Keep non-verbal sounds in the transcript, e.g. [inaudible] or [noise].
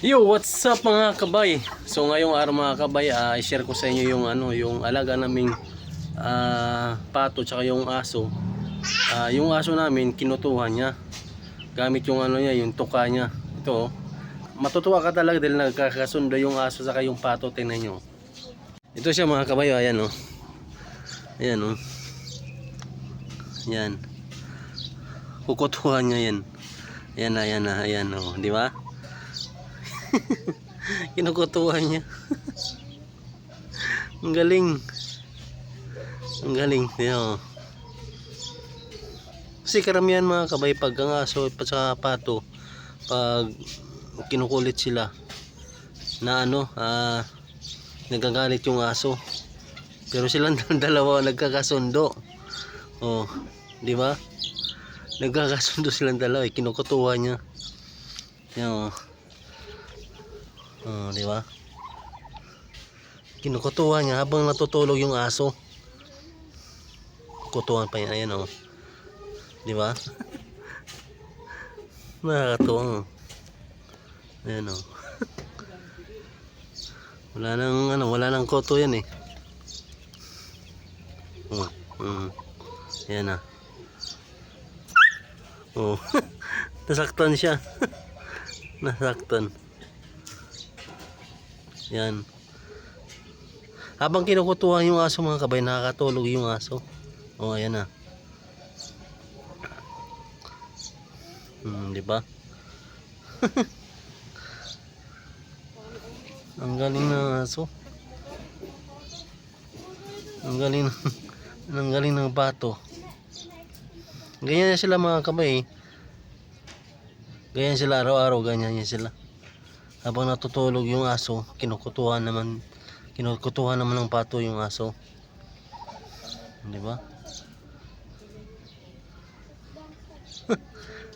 Yo, what's up mga kabay? So ngayong araw mga kabay, ah, i-share ko sa inyo yung ano, yung alaga naming ah, pato tsaka yung aso. Ah, yung aso namin kinutuhan niya. Gamit yung ano niya, yung tuka niya. Ito. oh. Matutuwa ka talaga dahil nagkakasundo yung aso saka yung pato, tingnan nyo. Ito siya mga kabay, oh, ayan oh. Ayan oh. Ayan. Kukutuhan niya yan. Ayan na, ayan na, ayan oh, di ba? [laughs] Kinukutuhan niya. Ang galing. Ang galing. Oh. Kasi karamihan mga kabay pag ang aso at sa pato pag kinukulit sila na ano ah, nagagalit yung aso pero silang [laughs] dalawa nagkakasundo oh di ba nagkakasundo silang dalawa eh, kinukutuhan niya yan oh Oh, di ba? Kinukutuhan niya habang natutulog yung aso. Kutuhan pa yan. Ayan, oh. Di ba? [laughs] Nakakatuwa. oh. Ayan, oh. [laughs] wala nang, ano, wala nang koto yan, eh. Oh, mm. Ayan, ah. Oh. [laughs] Nasaktan siya. Nasaktan. Yan. Habang kinukutuhan yung aso mga kabay, nakakatulog yung aso. O, oh, ayan na. Hmm, di ba? [laughs] Ang galing ng aso. Ang galing ng, [laughs] ang galing ng bato. Ganyan na sila mga kabay. eh. Ganyan sila araw-araw, ganyan yan sila habang natutulog yung aso kinukutuhan naman kinukutuhan naman ng pato yung aso. Di ba [laughs]